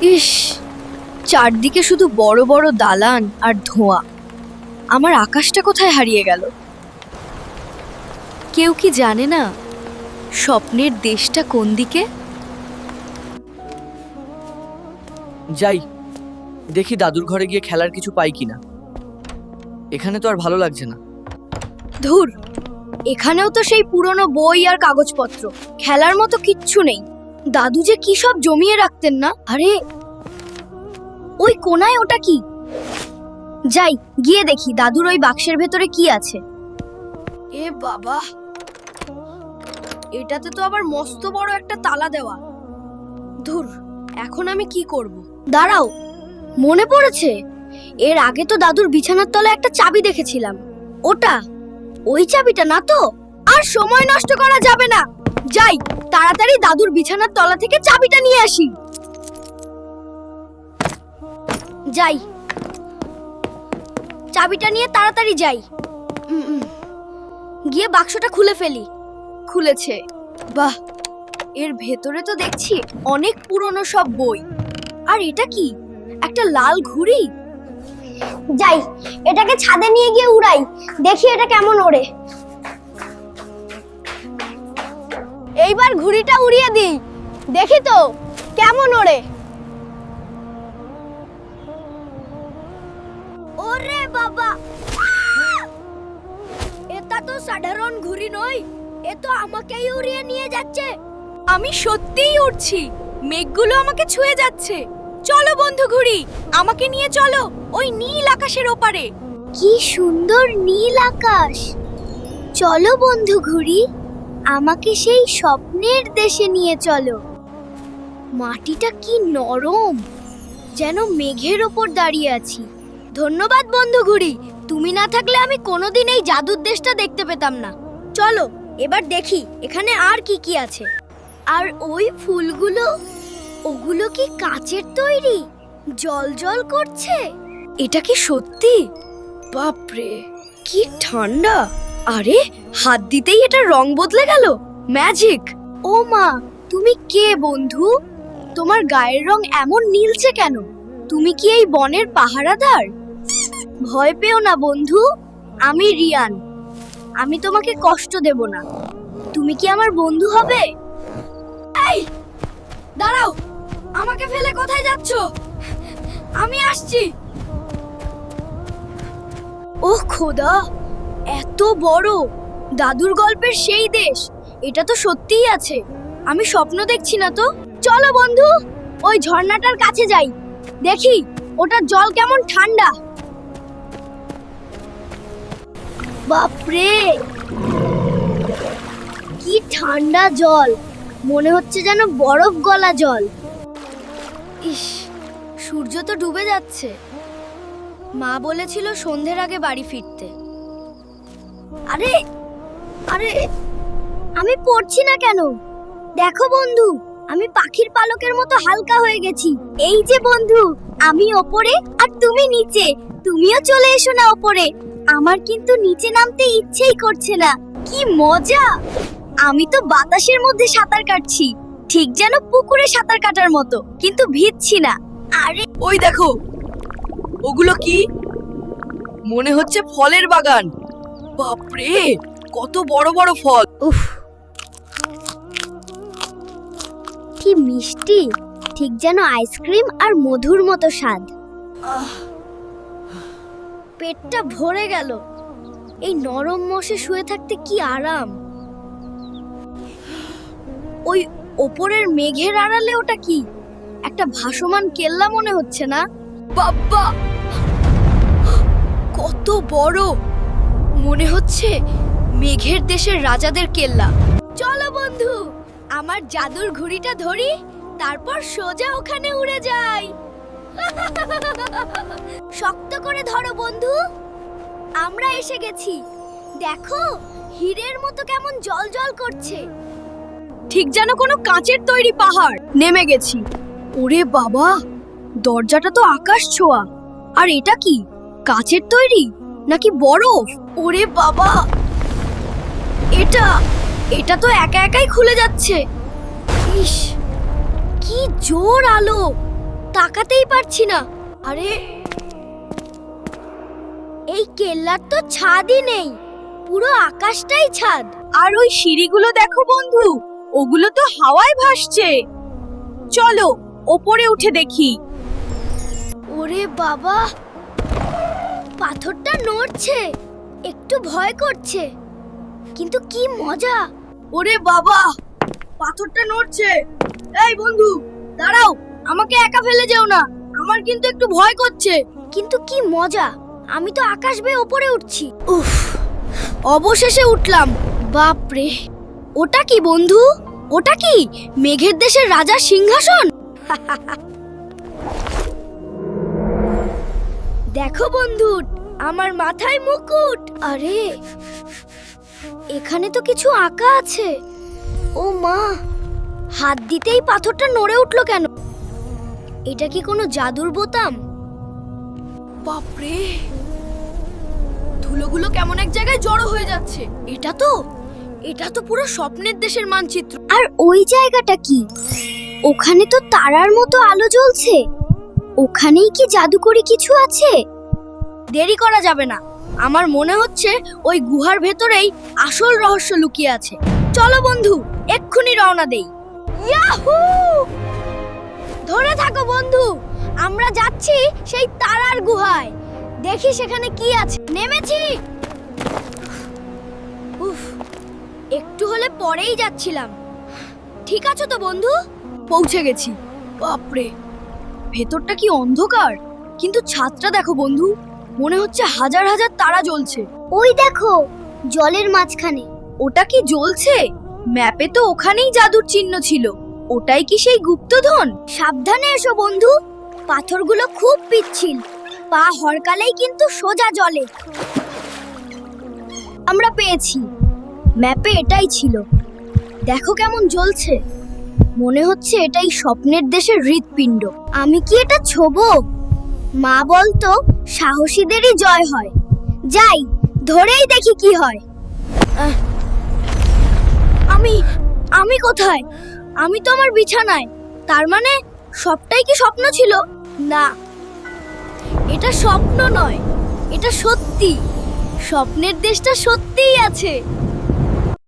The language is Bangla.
ইস চারদিকে শুধু বড় বড় দালান আর ধোঁয়া। আমার আকাশটা কোথায় হারিয়ে গেল? কেউ কি জানে না স্বপ্নের দেশটা কোন দিকে? যাই দেখি দাদুর ঘরে গিয়ে খেলার কিছু পাই কিনা। এখানে তো আর ভালো লাগছে না। ধুর এখানেও তো সেই পুরনো বই আর কাগজপত্র। খেলার মতো কিচ্ছু নেই। দাদু যে কি সব জমিয়ে রাখতেন না? আরে, ওই কোনায় ওটা কি? যাই, গিয়ে দেখি দাদুর ওই বাক্সের ভেতরে কি আছে। এ বাবা, এটাতে তো আবার মস্ত বড় একটা তালা দেওয়া। ধুর, এখন আমি কি করব? দাঁড়াও, মনে পড়েছে? এর আগে তো দাদুর বিছানার তলায় একটা চাবি দেখেছিলাম। ওটা, ওই চাবিটা না তো? আর সময় নষ্ট করা যাবে না। যাই তাড়াতাড়ি দাদুর বিছানার তলা থেকে চাবিটা নিয়ে আসি। যাই। চাবিটা নিয়ে তাড়াতাড়ি যাই। গিয়ে বাক্সটা খুলে ফেলি। খুলেছে। বাহ! এর ভেতরে তো দেখছি অনেক পুরনো সব বই। আর এটা কি? একটা লাল ঘুড়ি? যাই, এটাকে ছাদে নিয়ে গিয়ে উড়াই। দেখি এটা কেমন ওড়ে। এইবার ঘুড়িটা উড়িয়ে দিই। দেখি তো, কেমন ওড়ে। ওরে বাবা! এটা তো সাধারণ ঘুড়ি নয়, এ তো আমাকেই উড়িয়ে নিয়ে যাচ্ছে। আমি সত্যিই উড়ছি, মেঘগুলো আমাকে ছুঁয়ে যাচ্ছে। চলো বন্ধু ঘুড়ি, আমাকে নিয়ে চলো ওই নীল আকাশের ওপারে। কি সুন্দর নীল আকাশ। চলো বন্ধু ঘুড়ি। আমাকে সেই স্বপ্নের দেশে নিয়ে চলো। মাটিটা কি নরম, যেন মেঘের ওপর দাঁড়িয়ে আছি। ধন্যবাদ বন্ধু ঘুড়ি, তুমি না থাকলে আমি কোনোদিন এই জাদুর দেশটা দেখতে পেতাম না। চলো, এবার দেখি এখানে আর কি কি আছে। আর ওই ফুলগুলো, ওগুলো কি কাচের তৈরি? জল জল করছে? এটা কি সত্যি? বাপরে, কি ঠান্ডা! আরে, হাত দিতেই এটা রং বদলে গেল। ম্যাজিক ও মা, তুমি কে বন্ধু? তোমার গায়ের রং এমন নীলছে কেন? তুমি কি এই বনের পাহারাদার? ভয় পেও না বন্ধু, আমি রিয়ান। আমি তোমাকে কষ্ট দেব না। তুমি কি আমার বন্ধু হবে? এই, দাঁড়াও, আমাকে ফেলে কোথায় যাচ্ছ? আমি আসছি। ওহ খোদা এত বড়। দাদুর গল্পের সেই দেশ, এটা তো সত্যিই আছে। আমি স্বপ্ন দেখছি না তো? চলো বন্ধু, ওই ঝর্ণাটার কাছে যাই। দেখি, ওটার জল কেমন ঠান্ডা। বাপরে! কি ঠান্ডা জল। মনে হচ্ছে যেন বরফ গলা জল। ইস, সূর্য তো ডুবে যাচ্ছে। মা বলেছিল সন্ধ্যের আগে বাড়ি ফিরতে। আরে আরে, আমি পড়ছি না কেন? দেখো বন্ধু, আমি পাখির পালকের মতো হালকা হয়ে গেছি। এই যে বন্ধু, আমি ওপরে আর তুমি নিচে। তুমিও চলে এসো না ওপরে। আমার কিন্তু নিচে নামতে ইচ্ছেই করছে না। কি মজা! আমি তো বাতাসের মধ্যে সাঁতার কাটছি। ঠিক যেন পুকুরে সাঁতার কাটার মতো, কিন্তু ভিজছি না। আরে, ওই দেখো, ওগুলো কি? মনে হচ্ছে ফলের বাগান। বাপরে কত বড় বড় ফল। উফ। কি মিষ্টি ঠিক যেন আইসক্রিম আর মধুর মতো স্বাদ। পেটটা ভরে গেল। এই নরম মশে শুয়ে থাকতে কি আরাম। ওই ওপরের মেঘের আড়ালে ওটা কি? একটা ভাসমান কেল্লা মনে হচ্ছে না? বাব্বা কত বড়! মনে হচ্ছে মেঘের দেশের রাজাদের কেল্লা। চলো বন্ধু, আমার জাদুর ঘুড়িটা ধরি, তারপর সোজা ওখানে উড়ে যাই। শক্ত করে ধরো বন্ধু। আমরা এসে গেছি। দেখো, হীরের মতো কেমন জল জল করছে। ঠিক যেন কোনো কাঁচের তৈরি পাহাড়। নেমে গেছি। ওরে বাবা, দরজাটা তো আকাশ ছোঁয়া। আর এটা কি, কাঁচের তৈরি নাকি বরফ? ওরে বাবা! এটা এটা তো একা একাই খুলে যাচ্ছে। ইস, কি জোর আলো! তাকাতেই পারছি না। আরে, এই কেল্লার তো ছাদই নেই। পুরো আকাশটাই ছাদ। আর ওই সিঁড়িগুলো দেখো বন্ধু, ওগুলো তো হাওয়ায় ভাসছে। চলো, ওপরে উঠে দেখি। ওরে বাবা, পাথরটা নড়ছে। একটু ভয় করছে। কিন্তু কি মজা। ওরে বাবা পাথরটা নড়ছে। এই বন্ধু দাঁড়াও আমাকে একা ফেলে যেও না। আমার কিন্তু একটু ভয় করছে। কিন্তু কি মজা আমি তো আকাশ বেয়ে ওপরে উঠছি। উফ অবশেষে উঠলাম। বাপ রে ওটা কি বন্ধু? ওটা কি মেঘের দেশের রাজার সিংহাসন? দেখো বন্ধু আমার মাথায় মুকুট। আরে এখানে তো কিছু আঁকা আছে। ও মা হাত দিতেই পাথরটা নড়ে উঠল কেন? এটা কি কোনো জাদুর বোতাম? বাপরে ধুলোগুলো কেমন এক জায়গায় জড়ো হয়ে যাচ্ছে। এটা তো এটা তো পুরো স্বপ্নের দেশের মানচিত্র। আর ওই জায়গাটা কি? ওখানে তো তারার মতো আলো জ্বলছে। ওখানেই কি জাদুকরি কিছু আছে? দেরি করা যাবে না। আমার মনে হচ্ছে ওই গুহার ভেতরেই আসল রহস্য লুকিয়ে আছে। চলো বন্ধু, এক্ষুনি রওনা দেই। ইয়াহু! ধরে থাকো বন্ধু, আমরা যাচ্ছি সেই তারার গুহায়। দেখি সেখানে কি আছে। নেমেছি! উফ, একটু হলে পরেই যাচ্ছিলাম। ঠিক আছে তো বন্ধু? পৌঁছে গেছি। বাপরে, ভেতরটা কি অন্ধকার। কিন্তু ছাদটা দেখো বন্ধু। মনে হচ্ছে হাজার হাজার তারা জ্বলছে। ওই দেখো জলের মাঝখানে। ওটা কি জ্বলছে? ম্যাপে তো ওখানেই জাদুর চিহ্ন ছিল। ওটাই কি সেই গুপ্তধন? সাবধানে এসো বন্ধু। পাথরগুলো খুব পিচ্ছিল। পা হরকালেই কিন্তু সোজা জলে। আমরা পেয়েছি। ম্যাপে এটাই ছিল। দেখো কেমন জ্বলছে। মনে হচ্ছে এটাই স্বপ্নের দেশের হৃৎপিণ্ড। আমি কি এটা ছোবো? মা বলতো সাহসীদেরই জয় হয়। যাই, ধরেই দেখি কি হয়। আমি আমি কোথায়? আমি তো আমার বিছানায়। তার মানে সবটাই কি স্বপ্ন ছিল? না। এটা স্বপ্ন নয়, এটা সত্যি। স্বপ্নের দেশটা সত্যিই আছে।